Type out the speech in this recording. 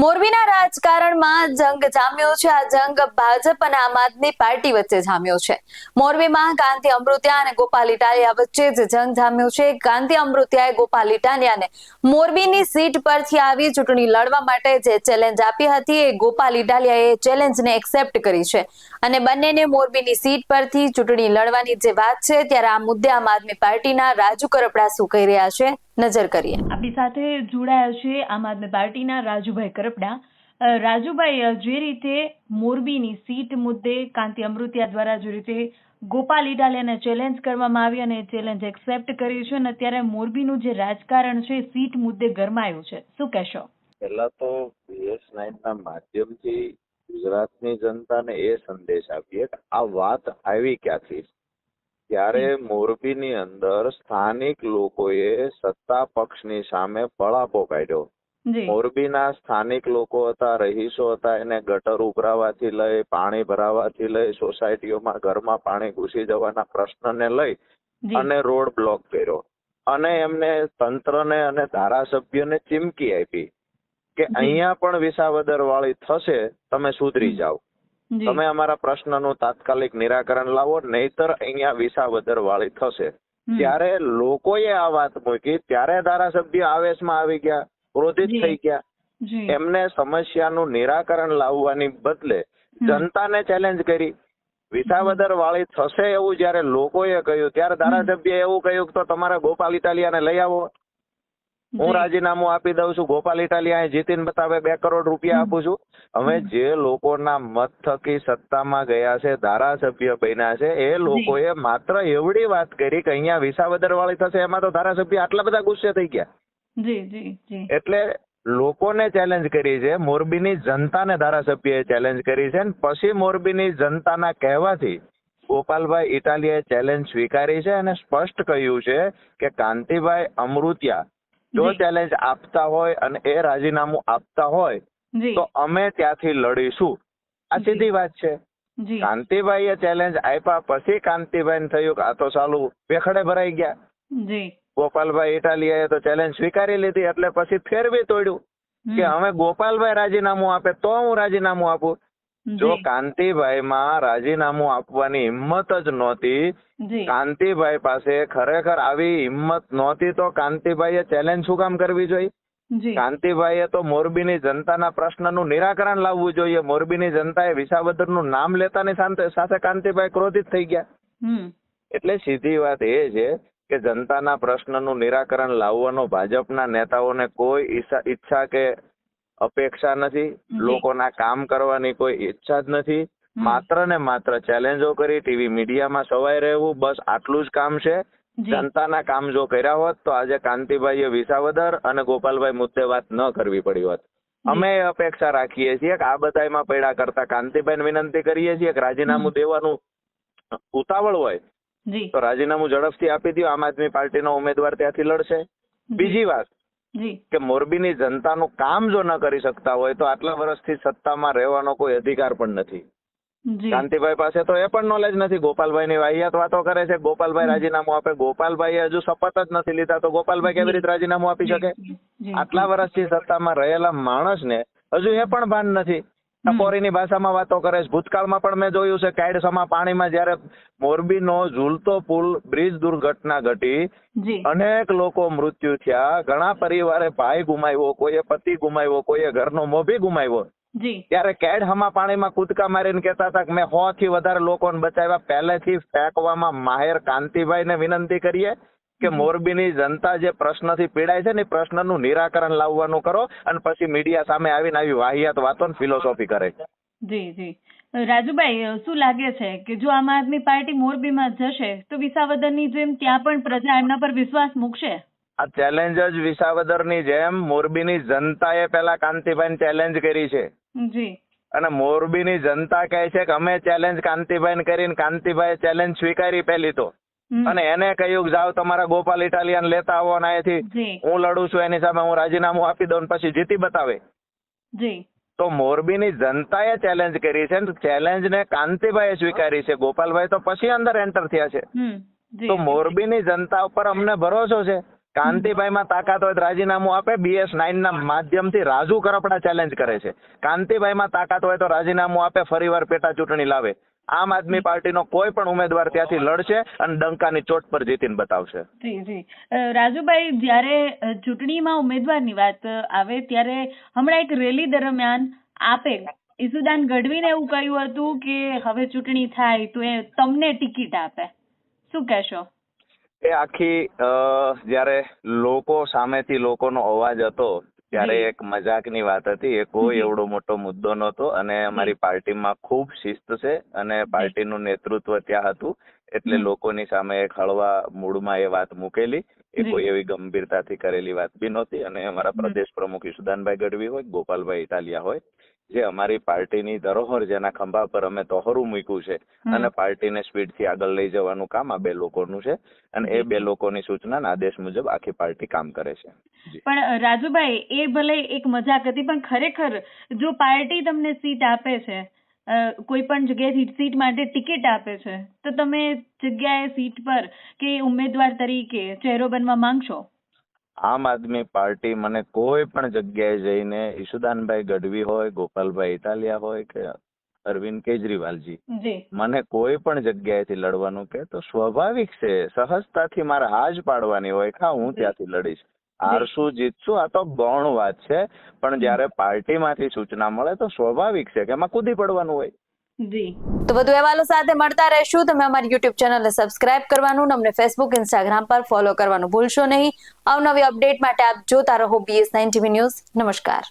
મોરબીના રાજકારણમાં જંગ જામ્યો છે. આ જંગ ભાજપ અને આમ આદમી પાર્ટી વચ્ચે જામ્યો છે. મોરબીમાં કાંતિ અમૃત્યા અને ગોપાલ ઇટાલિયા વચ્ચે જ જંગ જામ્યો છે. કાંતિ અમૃત્યાએ ગોપાલ ઇટાલિયાને મોરબીની સીટ પરથી આવી ચૂંટણી લડવા માટે જે ચેલેન્જ આપી હતી, એ ગોપાલ ઇટાલિયાએ ચેલેન્જને એક્સેપ્ટ કરી છે. અને બંનેને મોરબીની સીટ પરથી ચૂંટણી લડવાની જે વાત છે, ત્યારે આ મુદ્દે આમ આદમી પાર્ટીના રાજુ કરપડા શું કહી રહ્યા છે? નજર કરીએ. આપણી સાથે જોડાયા છે આમ આદમી પાર્ટીના રાજુભાઈ કરપડા રાજુભાઈ જે રીતે મોરબીની સીટ મુદ્દે કાંતિ અમૃતિયા દ્વારા જે રીતે ગોપાલ ઇડાલિયાને ચેલેન્જ કરવામાં આવી અને ચેલેન્જ એક્સેપ્ટ કરી છે અને અત્યારે મોરબીનું જે રાજકારણ છે સીટ મુદ્દે ગરમાયું છે. શું કહેશો? પહેલા તો બીએસ નાઇનના માધ્યમથી ગુજરાતની જનતાને એ સંદેશ આપીએ કે આ વાત આવી ક્યાંથી? ત્યારે મોરબીની અંદર સ્થાનિક લોકોએ સત્તા પક્ષની સામે પળાપો કાઢ્યો. મોરબીના સ્થાનિક લોકો હતા રહીશો હતા એને ગટર ઉભરાવાથી લઈ પાણી ભરાવાથી લઈ સોસાયટીઓમાં ઘરમાં પાણી ઘૂસી જવાના પ્રશ્નને લઈ અને રોડ બ્લોક કર્યો. અને એમને તંત્રને અને ધારાસભ્યને ચીમકી આપી કે. અહીંયા પણ વિસાવદર વાળી થશે તમે સુધરી. જાઓ. તમે અમારા પ્રશ્નનું તાત્કાલિક નિરાકરણ લાવો નહીતર અહીંયા વિસાવદર વાળી થશે. ત્યારે લોકોએ આ વાત મૂકી ત્યારે ધારાસભ્ય આવેશમાં આવી ગયા. ક્રોધિત થઈ ગયા. એમને સમસ્યાનું નિરાકરણ લાવવાની બદલે. જનતાને ચેલેન્જ કરી. વિસાવદર વાળી થશે એવું જયારે લોકોએ કહ્યું ત્યારે ધારાસભ્ય એવું કહ્યું તો તમારે ગોપાલ ઇટાલિયાને લઈ આવો. હું રાજીનામું આપી દઉં છું ગોપાલ ઇટાલિયા જીતીને બતાવે બે કરોડ રૂપિયા. આપું છું. હવે જે લોકોના મત થકી સત્તામાં ગયા છે ધારાસભ્ય બન્યા છે એ લોકોએ માત્ર એવડી વાત કરી કે અહીંયા વિસાવદર વાળી થશે એમાં તો ધારાસભ્ય આટલા બધા ગુસ્સે થઈ ગયા. જી જી જી. એટલે લોકોને ચેલેન્જ કરી છે મોરબીની જનતાને ધારાસભ્યએ ચેલેન્જ કરી છે અને પછી મોરબીની જનતાના કહેવાથી ગોપાલભાઈ ઇટાલિયાએ ચેલેન્જ સ્વીકારી છે અને સ્પષ્ટ કહ્યું છે કે કાંતિભાઈ અમૃતિયા જો ચેલેન્જ આપતા હોય અને એ રાજીનામું આપતા હોય તો અમે ત્યાંથી લડીશું. આ સીધી વાત છે. કાંતિભાઈએ ચેલેન્જ આપ્યા પછી કાંતિભાઈને થયું કે આ તો સાલું વેખડે ભરાઈ ગયા. જી. ગોપાલભાઈ ઇટાલિયાએ તો ચેલેન્જ સ્વીકારી લીધી એટલે પછી ફેરવી તોડ્યું કે હવે ગોપાલભાઈ રાજીનામું આપે તો હું રાજીનામું આપું. જો. કાંતિભાઈમાં રાજીનામું આપવાની હિંમત જ નહોતી કાંતિભાઈ પાસે ખરેખર આવી હિંમત નહોતી તો કાંતિભાઈએ ચેલેન્જ શું કામ કરવી જોઈએ? કાંતિભાઈએ તો મોરબીની જનતાના પ્રશ્નનું નિરાકરણ લાવવું જોઈએ. મોરબીની જનતાએ વિસાવદરનું નામ લેતાની સાથે સાથે કાંતિભાઈ ક્રોધિત થઈ ગયા. એટલે સીધી વાત એ છે કે જનતાના પ્રશ્નનું નિરાકરણ લાવવાનો ભાજપના નેતાઓને કોઈ ઈચ્છા- કે અપેક્ષા નથી. લોકોના કામ કરવાની કોઈ ઈચ્છા જ નથી. માત્ર ને માત્ર ચેલેન્જો કરી ટીવી મીડિયામાં સવાય રહેવું બસ આટલું જ કામ છે. જનતાના કામ જો કર્યા હોત તો આજે કાંતિભાઈએ વિસાવદર અને ગોપાલભાઈ મુદ્દે વાત ન કરવી પડી હોત. અમે એ અપેક્ષા રાખીએ છીએ કે આ બધામાં પૈડા કરતા કાંતિભાઈને વિનંતી કરીએ છીએ કે રાજીનામું દેવાનું ઉતાવળ હોય તો રાજીનામું ઝડપથી આપી દો આમ આદમી પાર્ટીનો ઉમેદવાર ત્યાંથી લડશે. બીજી વાત કે મોરબીની જનતાનું કામ જો ન કરી શકતા હોય તો આટલા વર્ષથી સત્તામાં રહેવાનો કોઈ અધિકાર પણ નથી. શાંતિભાઈ કાંતિભાઈ પાસે તો એ પણ નોલેજ નથી. ગોપાલભાઈ ની વાહિયાત વાતો કરે છે. ગોપાલભાઈ રાજીનામું આપે. ગોપાલભાઈ હજુ શપથ જ નથી લીધા. તો ગોપાલભાઈ કેવી રીતે રાજીનામું આપી શકે. આટલા વર્ષથી સત્તામાં રહેલા માણસને હજુ એ પણ ભાન નથી. હમ. ટપોરીની ભાષામાં વાતો કરે છે. ભૂતકાળમાં પણ મેં જોયું છે કાયડસમાં પાણીમાં જયારે મોરબીનો ઝૂલતો પુલ બ્રિજ દુર્ઘટના ઘટી અનેક લોકો મૃત્યુ થયા. ઘણા પરિવારે ભાઈ ગુમાવ્યો કોઈએ પતિ ગુમાવ્યો કોઈએ ઘરનો મોભી ગુમાવ્યો. ત્યારે કેડ હમા પાણીમાં કૂદકા મારીને કહેતા હતા કે મેં સો થી વધારે લોકોને બચાવ્યા. પહેલેથી ફેંકવામાં માહેર કાંતિભાઈને વિનંતી કરીએ. કે મોરબીની જનતા જે પ્રશ્નથી પીડાય છે ને એ પ્રશ્નનું નિરાકરણ લાવવાનું કરો અને પછી મીડિયા સામે આવીને આવી વાહિયાત વાતો ફિલોસોફી કરે જી જી. રાજુભાઈ શું લાગે છે કે જો આમ આદમી પાર્ટી મોરબીમાં જશે તો વિસાવદરની જેમ ત્યાં પણ પ્રજા એમના પર વિશ્વાસ મૂકશે? આ ચેલેન્જ જ વિસાવદરની જેમ મોરબીની જનતાએ પેલા કાંતિભાઈને ચેલેન્જ કરી છે. જી. અને મોરબીની જનતા કહે છે કે અમે ચેલેન્જ કાંતિભાઈ કરીને કાંતિભાઈ ચેલેન્જ સ્વીકારી પહેલી તો. અને એને કહ્યું જાઓ તમારા ગોપાલ ઇટાલિયન લેતા આવો અને અહીંથી હું લડું છું એની સામે હું રાજીનામું આપી દઉં પછી જીતી બતાવે. તો મોરબીની જનતાએ ચેલેન્જ કરી છે ચેલેન્જ ને કાંતિભાઈએ સ્વીકારી છે. ગોપાલભાઈ તો પછી અંદર એન્ટર થયા છે. તો મોરબીની જનતા ઉપર અમને ભરોસો છે. કાંતિભાઈમાં તાકાત હોય તો રાજીનામું આપે. બીએસ નાઇન ના માધ્યમથી રાજુ કરપડા ચેલેન્જ કરે છે. કાંતિભાઈમાં તાકાત હોય તો રાજીનામું આપે ફરીવાર પેટા ચૂંટણી લાવે. આમ આદમી પાર્ટીનો કોઈ પણ ઉમેદવાર ત્યાંથી લડશે અને ડંકાની ચોટ પર જીતીને બતાવશે. જી જી. રાજુભાઈ જ્યારે ચૂંટણીમાં ઉમેદવારની વાત આવે ત્યારે હમણાં એક રેલી દરમિયાન આપે ઈસુદાન ગઢવીને એવું કહ્યું હતું કે હવે ચૂંટણી થાય તો એ તમને ટિકિટ આપે. શું કહેશો? એ આખી જ્યારે લોકો સામેથી લોકોનો અવાજ હતો ત્યારે એક મજાકની વાત હતી. એ કોઈ એવડો મોટો મુદ્દો નહોતો અને અમારી પાર્ટીમાં ખૂબ શિસ્ત છે અને પાર્ટીનું નેતૃત્વ ત્યાં હતું. એટલે લોકોની સામે એક હળવા મૂડમાં એ વાત મૂકેલી. એ કોઈ એવી ગંભીરતાથી કરેલી વાત બી નહોતી અને અમારા પ્રદેશ પ્રમુખ ઈશુદાનભાઈ ગઢવી હોય ગોપાલભાઈ ઇટાલિયા હોય જે અમારી પાર્ટીની ધરોહર જેના ખંભા પર અમે તોહરું મૂક્યું છે. અને પાર્ટીને સ્પીડથી આગળ લઈ જવાનું કામ આ બે લોકોનું છે અને એ બે લોકોની સૂચના આદેશ મુજબ આખી પાર્ટી કામ કરે છે. પણ રાજુભાઈ એ ભલે એક મજાક હતી પણ ખરેખર જો પાર્ટી તમને સીટ આપે છે કોઈ પણ જગ્યાએ સીટ માટે ટિકિટ આપે છે તો તમે જગ્યાએ સીટ પર કે ઉમેદવાર તરીકે ચહેરો બનવા માંગશો? આમ આદમી પાર્ટી મને કોઈ પણ જગ્યાએ જઈને ઈશુદાનભાઈ ગઢવી હોય ગોપાલભાઈ ઇટાલિયા હોય કે અરવિંદ કેજરીવાલજી મને કોઈ પણ જગ્યાએથી લડવાનું કે તો સ્વાભાવિક છે સહજતાથી મારે હાજ પાડવાની હોય ખા હું ત્યાંથી લડીશ. હારશું જીતશું આ તો ગૌણ વાત છે પણ જ્યારે પાર્ટીમાંથી સૂચના મળે તો સ્વાભાવિક છે કે એમાં કૂદી પડવાનું હોય. જી. તો વધુ અહેવાલો સાથે મળતા રહેશું. તમે અમારી યુટ્યુબ ચેનલને સબસ્ક્રાઇબ કરવાનું, અમને ફેસબુક ઇન્સ્ટાગ્રામ પર ફોલો કરવાનું ભૂલશો નહીં. અવનવી અપડેટ માટે આપ જોતા રહો બીએસ નાઇન નમસ્કાર.